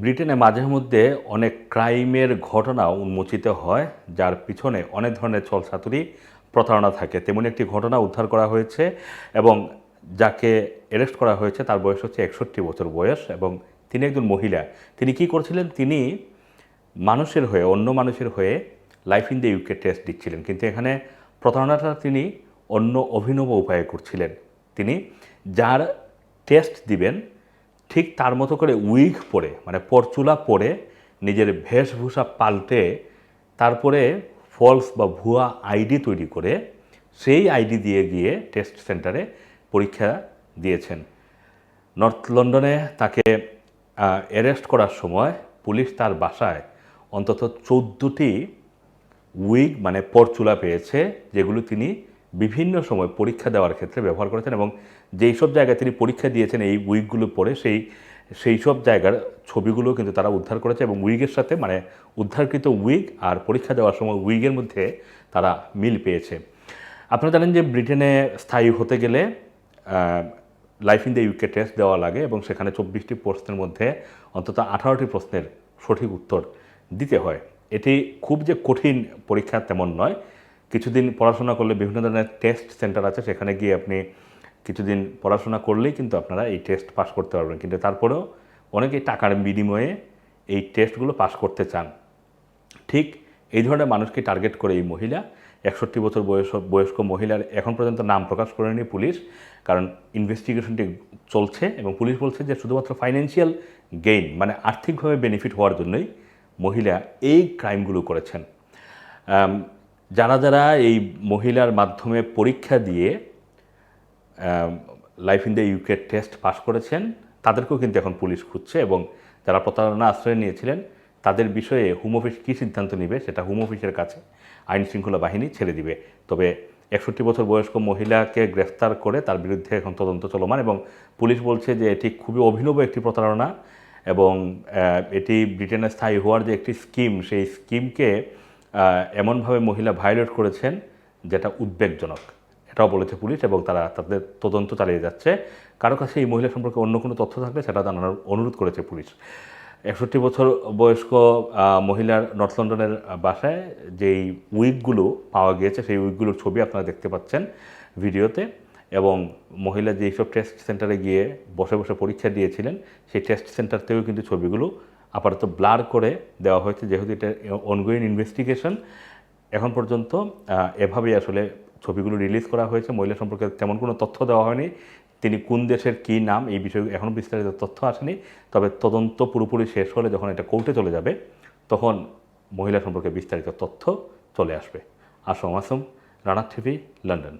ব্রিটেনে মাঝে মধ্যে অনেক ক্রাইমের ঘটনা উন্মোচিত হয়, যার পিছনে অনেক ধরনের ছলছাতুরি, প্রতারণা থাকে। তেমনি একটি ঘটনা উদ্ধার করা হয়েছে এবং যাকে অ্যারেস্ট করা হয়েছে তার বয়স হচ্ছে একষট্টি বছর বয়স এবং তিনি একজন মহিলা। তিনি কি করছিলেন? তিনি মানুষের হয়ে, অন্য মানুষের হয়ে life in the UK test দিচ্ছিলেন। কিন্তু এখানে প্রতারণাটা তিনি অন্য অভিনব উপায়ে করছিলেন। তিনি যার টেস্ট দিবেন ঠিক তার মতো করে উইগ পরে মানে পরচুলা পরে নিজের বেশভূষা পাল্টে তারপরে ফলস বা ভুয়া আইডি তৈরি করে সেই আইডি দিয়ে গিয়ে টেস্ট সেন্টারে পরীক্ষা দিয়েছেন। নর্থ লন্ডনে তাকে অ্যারেস্ট করার সময় পুলিশ তার বাসায় অন্তত চোদ্দোটি উইগ মানে পরচুলা পেয়েছে, যেগুলো তিনি বিভিন্ন সময় পরীক্ষা দেওয়ার ক্ষেত্রে ব্যবহার করেছেন এবং যেই সব জায়গায় তিনি পরীক্ষা দিয়েছেন এই উইগগুলো পরে সেই সেই সব জায়গার ছবিগুলো কিন্তু তারা উদ্ধার করেছে এবং উইগের সাথে মানে উদ্ধারকৃত উইগ আর পরীক্ষা দেওয়ার সময় উইগের মধ্যে তারা মিল পেয়েছে। আপনারা জানেন যে ব্রিটেনে স্থায়ী হতে গেলে life in the UK test দেওয়া লাগে এবং সেখানে চব্বিশটি প্রশ্নের মধ্যে অন্তত আঠারোটি প্রশ্নের সঠিক উত্তর দিতে হয়। এটি খুব যে কঠিন পরীক্ষা তেমন নয় কিছুদিন পড়াশোনা করলে বিভিন্ন ধরনের টেস্ট সেন্টার আছে, সেখানে গিয়ে আপনি কিছুদিন পড়াশোনা করলেই কিন্তু আপনারা এই টেস্ট পাস করতে পারবেন। কিন্তু তারপরেও অনেকেই টাকার বিনিময়ে এই টেস্টগুলো পাস করতে চান। ঠিক এই ধরনের মানুষকে টার্গেট করে এই মহিলা, একষট্টি বছর বয়স, বয়স্ক মহিলার এখন পর্যন্ত নাম প্রকাশ করেনি পুলিশ, কারণ ইনভেস্টিগেশনটি চলছে এবং পুলিশ বলছে যে শুধুমাত্র ফাইন্যান্সিয়াল গেইন মানে আর্থিকভাবে বেনিফিট হওয়ার জন্যই মহিলা এই ক্রাইমগুলো করেছেন। যারা যারা এই মহিলার মাধ্যমে পরীক্ষা দিয়ে life in the UK test pass করেছেন, তাদেরকেও কিন্তু এখন পুলিশ খুঁজছে এবং যারা প্রতারণা আশ্রয় নিয়েছিলেন, তাদের বিষয়ে হোম অফিস কী সিদ্ধান্ত নেবে সেটা হোম অফিসের কাছে আইন শৃঙ্খলা বাহিনী ছেড়ে দিবে। তবে একষট্টি বছর বয়স্ক মহিলাকে গ্রেফতার করে তার বিরুদ্ধে এখন তদন্ত চলমান এবং পুলিশ বলছে যে এটি খুবই অভিনব একটি প্রতারণা এবং এটি ব্রিটেনে স্থায়ী হওয়ার যে একটি স্কিম সেই স্কিমকে এমনভাবে মহিলা ভায়োলেট করেছেন যেটা উদ্বেগজনক। এটাও বলেছে পুলিশ এবং তারা তাদের তদন্ত চালিয়ে যাচ্ছে। কারও কাছে এই মহিলা সম্পর্কে অন্য কোনো তথ্য থাকলে সেটা জানানোর অনুরোধ করেছে পুলিশ। একষট্টি বছর বয়স্ক মহিলার নর্থ লন্ডনের বাসায় যেই উইকগুলো পাওয়া গিয়েছে, সেই উইকগুলোর ছবি আপনারা দেখতে পাচ্ছেন ভিডিওতে এবং মহিলা যেই সব টেস্ট সেন্টারে গিয়ে বসে বসে পরীক্ষা দিয়েছিলেন, সেই টেস্ট সেন্টার থেকেও কিন্তু ছবিগুলো আপাতত ব্লার করে দেওয়া হয়েছে, যেহেতু এটা অনগোয়িং ইনভেস্টিগেশন এখন পর্যন্ত এভাবেই আসলে ছবিগুলো রিলিজ করা হয়েছে। মহিলা সম্পর্কে তেমন কোনো তথ্য দেওয়া হয়নি। তিনি কোন দেশের কী নাম, এই বিষয়ে এখনও বিস্তারিত তথ্য আসেনি। তবে তদন্ত পুরোপুরি শেষ হলে যখন এটা কোর্টে চলে যাবে, তখন মহিলা সম্পর্কে বিস্তারিত তথ্য চলে আসবে। Assam Assam Rana TV, London.